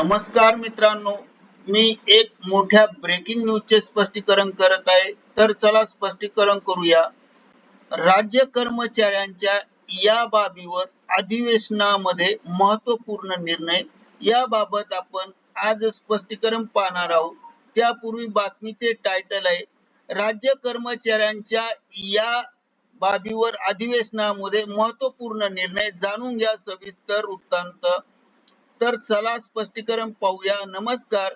नमस्कार मित्रांनो मी एक मोठ्या ब्रेकिंग न्यूजचे स्पष्टीकरण करत आहे. तर चला स्पष्टीकरण करूया. राज्य कर्मचाऱ्यांच्या या बाबीवर अधिवेशनामध्ये महत्त्वपूर्ण निर्णय. याबाबत आपण आज स्पष्टीकरण पाहणार आहोत. त्यापूर्वी बातमीचे टायटल आहे राज्य कर्मचाऱ्यांच्या या बाबीवर अधिवेशनामध्ये महत्त्वपूर्ण निर्णय जाणून घ्या सविस्तर वृत्तांत. तर चला स्पष्टीकरण पाहूया. नमस्कार.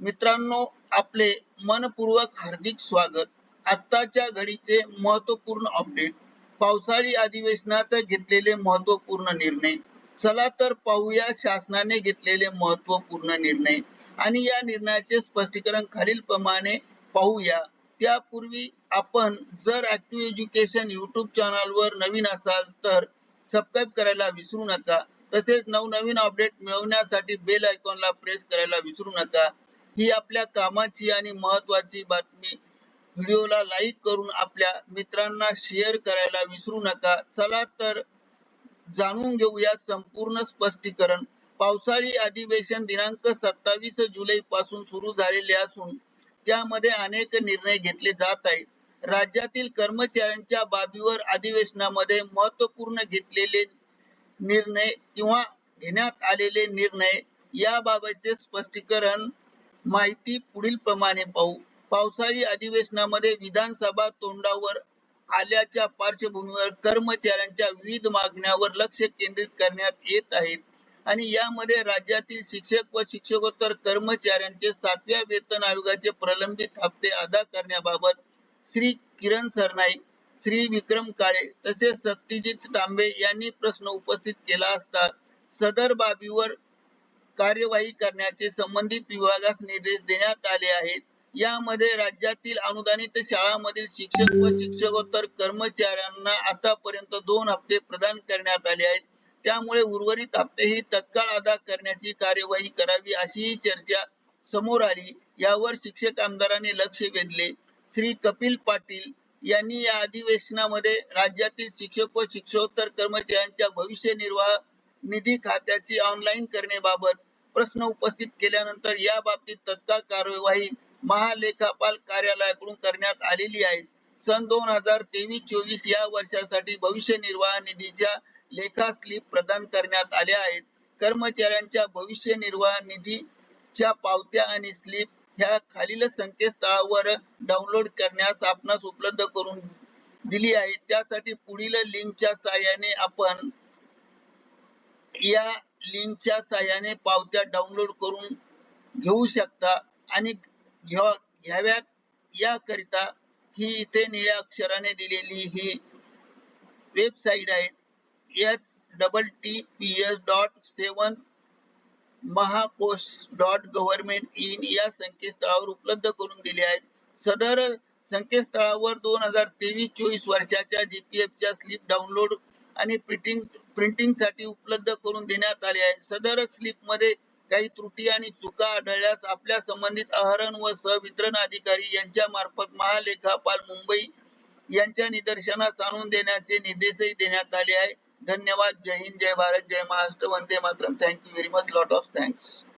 मित्रांनो आपले मनपूर्वक हार्दिक स्वागत. आत्ताच्या घडीचे महत्त्वपूर्ण अपडेट पावसाळी अधिवेशनात घेतलेले महत्त्वपूर्ण निर्णय. चला तर पाहूया शासनाने घेतलेले महत्त्वपूर्ण निर्णय. आणि या निर्णयाचे स्पष्टीकरण खालील प्रमाणे पाहूया. त्यापूर्वी आपण जर ऍक्टिव्ह एज्युकेशन युट्यूब चॅनल वर नवीन असाल तर सबस्क्राईब करायला विसरू नका. तसेच नवनवीन अपडेट मिळवण्यासाठी बेल आयकॉनला प्रेस करायला विसरू नका. ही आपल्या कामाची आणि महत्वाची बातमी. व्हिडिओला लाईक करून आपल्या मित्रांना शेअर करायला विसरू नका. चला तर जाणून घेऊया संपूर्ण स्पष्टीकरण. पावसाळी अधिवेशन दिनांक सत्तावीस जुलै पासून सुरू झालेले असून त्यामध्ये अनेक निर्णय घेतले जात आहेत. राज्यातील कर्मचाऱ्यांच्या बाबीवर अधिवेशनामध्ये महत्त्वपूर्ण घेतलेले निर्णय किंवा घेण्यात आलेले निर्णय याबाबतचे स्पष्टीकरण माहिती पुढील प्रमाणे पाहू. पावसाळी अधिवेशनामध्ये विधानसभा तोंडावर आल्याच्या पार्श्वभूमीवर कर्मचाऱ्यांच्या विविध मागण्यावर लक्ष केंद्रित करण्यात येत आहेत आणि यामध्ये राज्यातील शिक्षक व शिक्षकोत्तर कर्मचाऱ्यांचे सातव्या वेतन आयोगाचे प्रलंबित हप्ते अदा करण्याबाबत श्री किरण सरनाईक श्री विक्रम काळे तसेच सत्यजित तांबे यांनी प्रश्न उपस्थित केला असता सदर बाबीवर कार्यवाही करण्याचे संबंधित विभागास निर्देश देण्यात आले आहेत. यामध्ये राज्यातील अनुदानित शाळांमधील शिक्षक व शिक्षकोत्तर कर्मचाऱ्यांना आतापर्यंत दोन हप्ते प्रदान करण्यात आले आहेत. त्यामुळे उर्वरित हप्ते ही तत्काळ अदा करण्याची कार्यवाही करावी अशीही चर्चा समोर आली. यावर शिक्षक आमदारांनी लक्ष वेधले. श्री कपिल पाटील यांनी या अधिवेशनामध्ये राज्यातील शिक्षक व शिक्षकोत्तर कर्मचाऱ्यांच्या भविष्य निर्वाह निधी खात्याची ऑनलाईन करण्याबाबत प्रश्न उपस्थित केल्यानंतर या बाबतीत तत्काळ कार्यवाही महालेखापाल कार्यालयाकडून करण्यात आलेली आहे. सन दोन हजार तेवीस चोवीस या वर्षासाठी भविष्य निर्वाह निधीच्या लेखा स्लिप प्रदान करण्यात आल्या आहेत. कर्मचाऱ्यांच्या भविष्य निर्वाह निधीच्या पावत्या आणि स्लिप ह्या खालील संकेतस्थळावर डाउनलोड करण्यास आपणास उपलब्ध करून दिली आहे. त्यासाठी पुढील लिंकच्या सहाय्याने आपण या लिंकच्या सहाय्याने पावत्या डाउनलोड करून घेऊ शकता आणि घ्याव्यात याकरिता ही इथे निळ्या अक्षराने दिलेली ही वेबसाईट आहे. H double T P S dot seven Mahakosh dot government in या संकेतस्थळावर उपलब्ध करून दिले आहेत. सदर संकेतस्थळावर दोन हजार तेवीस चोवीस वर्षाच्या जीपीएफ च्या स्लिप डाउनलोड आणि प्रिंटिंग प्रिंटिंगसाठी उपलब्ध करून देण्यात आले आहे. सदर स्लिपमध्ये काही त्रुटी आणि चुका आढळल्यास आपल्या संबंधित आहरण व सहवितरण अधिकारी यांच्या मार्फत महालेखापाल मुंबई यांच्या निदर्शनास आणून देण्याचे निर्देशही देण्यात आले आहे. धन्यवाद. जय हिंद जय भारत जय Maharashtra. Vande Mataram. Thank you very much lot of thanks